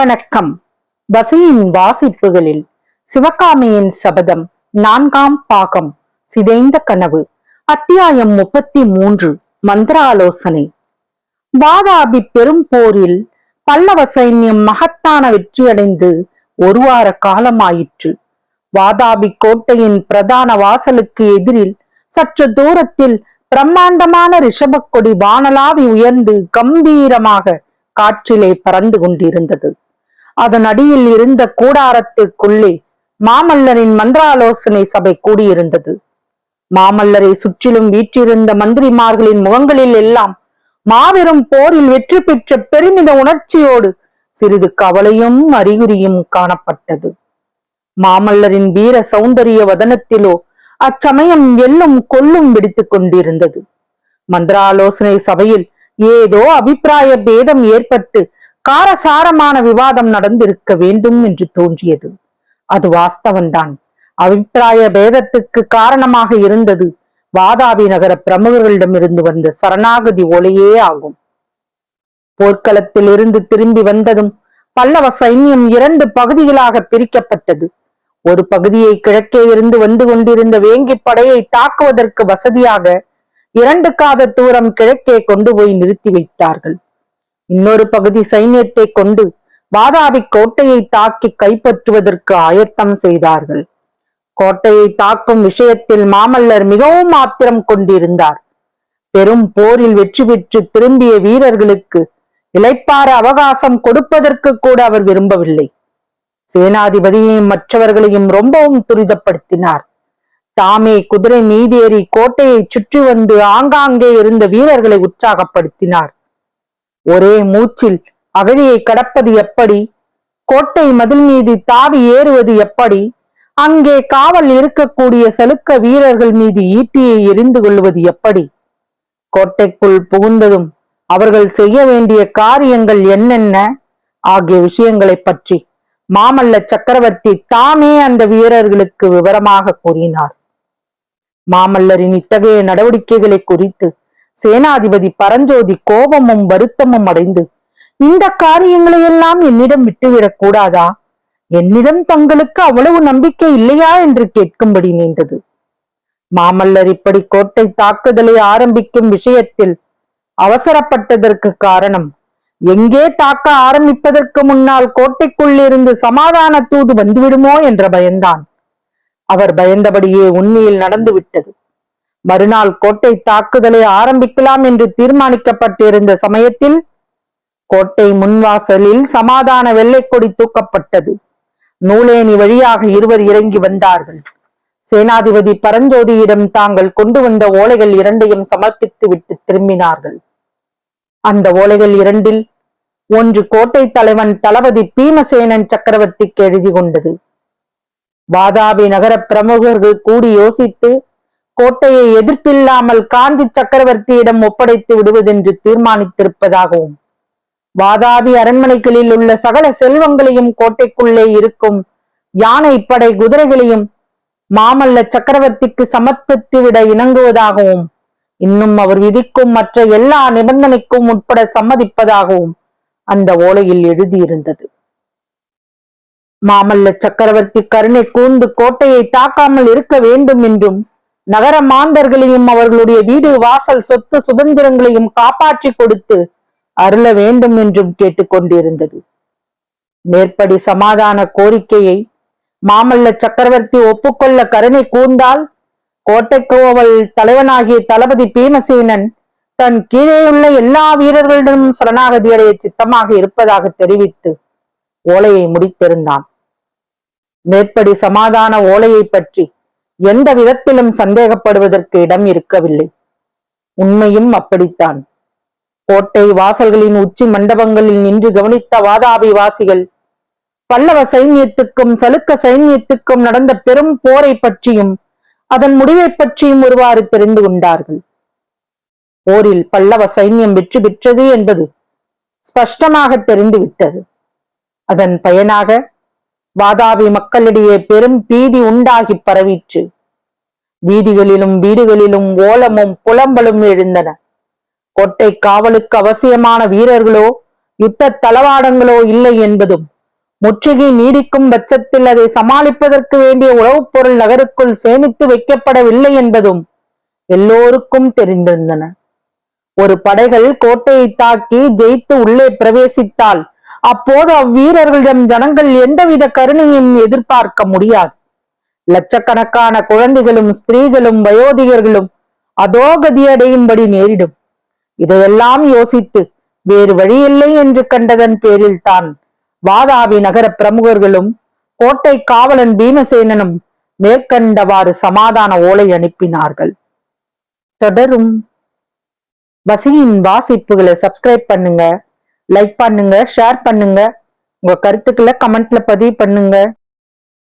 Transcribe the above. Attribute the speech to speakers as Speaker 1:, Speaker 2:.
Speaker 1: வணக்கம். வசியின் வாசிப்புகளில் சிவகாமியின் சபதம் நான்காம் பாகம் சிதைந்த கனவு அத்தியாயம் முப்பத்தி மூன்று மந்திராலோசனை. வாதாபி பெரும் போரில் பல்லவ சைன்யம் மகத்தான வெற்றியடைந்து ஒரு வார காலமாயிற்று. வாதாபி கோட்டையின் பிரதான வாசலுக்கு எதிரில் சற்று தூரத்தில் பிரம்மாண்டமான ரிஷபக்கொடி வானலாவி உயர்ந்து கம்பீரமாக காற்றிலே பறந்து கொண்டிருந்தது. அதன் அடியில் இருந்த கூடாரத்திற்குள்ளே மாமல்லரின் மந்திராலோசனை சபை கூடியிருந்தது. மாமல்லரை சுற்றிலும் வீற்றிருந்த மந்திரிமார்களின் முகங்களில் எல்லாம் மாபெரும் போரில் வெற்றி பெற்ற பெருமித உணர்ச்சியோடு சிறிது கவலையும் அறிகுறியும் காணப்பட்டது. மாமல்லரின் வீர சௌந்தரிய வதனத்திலோ அச்சமயம் எல்லும் கொல்லும் வெடித்துக் கொண்டிருந்தது. மந்திராலோசனை சபையில் ஏதோ அபிப்பிராய பேதம் ஏற்பட்டு காரசாரமான விவாதம் நடந்திருக்க வேண்டும் என்று தோன்றியது. அது வாஸ்தவன்தான் அபிப்பிராய பேதத்துக்கு காரணமாக இருந்தது வாதாபி நகர பிரமுகர்களிடமிருந்து வந்த சரணாகதி ஒலையே ஆகும். போர்க்களத்தில் இருந்து திரும்பி வந்ததும் பல்லவ சைன்யம் இரண்டு பகுதிகளாக பிரிக்கப்பட்டது. ஒரு பகுதியை கிழக்கே இருந்து வந்து கொண்டிருந்த வேங்கி படையை தாக்குவதற்கு வசதியாக இரண்டு காத தூரம் கிழக்கே கொண்டு போய் நிறுத்தி வைத்தார்கள். இன்னொரு பகுதி சைன்யத்தை கொண்டு வாதாபி கோட்டையை தாக்கி கைப்பற்றுவதற்கு ஆயத்தம் செய்தார்கள். கோட்டையை தாக்கும் விஷயத்தில் மாமல்லர் மிகவும் ஆத்திரம் கொண்டிருந்தார். பெரும் போரில் வெற்றி பெற்று திரும்பிய வீரர்களுக்கு இளைப்பாற அவகாசம் கொடுப்பதற்கு கூட அவர் விரும்பவில்லை. சேனாதிபதியையும் மற்றவர்களையும் ரொம்பவும் துரிதப்படுத்தினார். தாமே குதிரை மீதேறி கோட்டையை சுற்றி வந்து ஆங்காங்கே இருந்த வீரர்களை உற்சாகப்படுத்தினார். ஒரே மூச்சில் அகழியை கடப்பது எப்படி? கோட்டை மதில் மீது தாவி ஏறுவது எப்படி? அங்கே காவல் இருக்கக்கூடிய சலுக்க வீரர்கள் மீது ஈட்டியை எரிந்து கொள்வது எப்படி? கோட்டைக்குள் புகுந்ததும் அவர்கள் செய்ய வேண்டிய காரியங்கள் என்னென்ன? ஆகிய விஷயங்களை பற்றி மாமல்ல சக்கரவர்த்தி தாமே அந்த வீரர்களுக்கு விவரமாக கூறினார். மாமல்லரின் இத்தகைய நடவடிக்கைகளை குறித்து சேனாதிபதி பரஞ்சோதி கோபமும் வருத்தமும் அடைந்து இந்த காரியங்களை எல்லாம் என்னிடம் விட்டுவிடக் கூடாதா? என்னிடம் தங்களுக்கு அவ்வளவு நம்பிக்கை இல்லையா? என்று கேட்கும்படி நீந்தது. மாமல்லர் இப்படி கோட்டை தாக்குதலை ஆரம்பிக்கும் விஷயத்தில் அவசரப்பட்டதற்கு காரணம் எங்கே தாக்க ஆரம்பிப்பதற்கு முன்னால் கோட்டைக்குள் இருந்து சமாதான தூது வந்துவிடுமோ? என்ற பயந்தான் அவர் பயந்தபடியே உண்மையில் நடந்துவிட்டது. மறுநாள் கோட்டை தாக்குதலை ஆரம்பிக்கலாம் என்று தீர்மானிக்கப்பட்டிருந்த சமயத்தில் கோட்டை முன்வாசலில் சமாதான வெள்ளைக்கொடி தூக்கப்பட்டது. நூலேணி வழியாக இருவர் இறங்கி வந்தார்கள். சேனாதிபதி பரஞ்சோதியிடம் தாங்கள் கொண்டு வந்த ஓலைகள் இரண்டையும் சமர்ப்பித்து விட்டு திரும்பினார்கள். அந்த ஓலைகள் இரண்டில் ஒன்று கோட்டை தலைவன் தளபதி பீமசேனன் சக்கரவர்த்திக்கு எழுதி கொண்டது. வாதாபி நகர பிரமுகர்கள் கூடி யோசித்து கோட்டையை எதிர்ப்பில்லாமல் காந்தி சக்கரவர்த்தியிடம் ஒப்படைத்து விடுவதென்று தீர்மானித்திருப்பதாகவும் வாதாபி அரண்மனைகளில் உள்ள சகல செல்வங்களையும் கோட்டைக்குள்ளே இருக்கும் யானை படை குதிரைகளையும் மாமல்ல சக்கரவர்த்திக்கு சமர்ப்பித்துவிட இணங்குவதாகவும் இன்னும் அவர் விதிக்கும் மற்ற எல்லா நிபந்தனைக்கும் உட்பட சம்மதிப்பதாகவும் அந்த ஓலையில் எழுதியிருந்தது. மாமல்ல சக்கரவர்த்தி கருணை கூர்ந்து கோட்டையை தாக்காமல் இருக்க வேண்டும் என்றும் நகர மாந்தர்களையும் அவர்களுடைய வீடு வாசல் சொத்து சுதந்திரங்களையும் காப்பாற்றி கொடுத்து அருள வேண்டும் என்றும் கேட்டுக்கொண்டிருந்தது. மேற்படி சமாதான கோரிக்கையை மாமல்ல சக்கரவர்த்தி ஒப்புக்கொள்ள கருணை கூர்ந்தால் கோட்டைக்கோவல் தலைவனாகிய தளபதி பீமசேனன் தன் கீழேயுள்ள எல்லா வீரர்களிடமும் சரணாகதி அடைய சித்தமாக இருப்பதாக தெரிவித்து ஓலையை முடித்திருந்தான். மேற்படி சமாதான ஓலையை பற்றி எந்த விதத்திலும் சந்தேகப்படுவதற்கு இடம் இருக்கவில்லை. உண்மையும் அப்படித்தான். கோட்டை வாசல்களின் உச்சி மண்டபங்களில் நின்று கவனித்த வாதாபி வாசிகள் பல்லவ சைன்யத்துக்கும் சலுக்க சைன்யத்துக்கும் நடந்த பெரும் போரை பற்றியும் அதன் முடிவை பற்றியும் ஒருவாறு தெரிந்து கொண்டார்கள். போரில் பல்லவ சைன்யம் வெற்றி பெற்றது என்பது ஸ்பஷ்டமாக தெரிந்துவிட்டது. அதன் பயனாக வாதாபி மக்களிடையே பெரும் பீதி உண்டாகி பரவிற்று. வீதிகளிலும் வீடுகளிலும் ஓலமும் புலம்பலும் எழுந்தன. கோட்டை காவலுக்கு அவசியமான வீரர்களோ யுத்த தளவாடங்களோ இல்லை என்பதும் முற்றுகை நீடிக்கும் பட்சத்தில் அதை சமாளிப்பதற்கு வேண்டிய உணவுப் பொருள் நகருக்குள் சேமித்து வைக்கப்படவில்லை என்பதும் எல்லோருக்கும் தெரிந்திருந்தன. ஒரு படைகள் கோட்டையை தாக்கி ஜெயித்து உள்ளே பிரவேசித்தால் அப்போது அவ்வீரர்களிடம் ஜனங்கள் எந்தவித கருணையும் எதிர்பார்க்க முடியாது. லட்சக்கணக்கான குழந்தைகளும் ஸ்திரீகளும் வயோதிகர்களும் அதோகதி அடையும்படி நேரிடும். இதையெல்லாம் யோசித்து வேறு வழியில்லை என்று கண்டதன் பேரில் தான் வாதாபி நகர பிரமுகர்களும் கோட்டை காவலன் பீமசேனனும் மேற்கண்டவாறு சமாதான ஓலை அனுப்பினார்கள். தொடரும். வசியின் வாசிப்புகளை சப்ஸ்கிரைப் பண்ணுங்க. லைக் பண்ணுங்க ஷேர் பண்ணுங்க. உங்க கருத்துக்களை கமெண்ட்ல பதிவு பண்ணுங்க.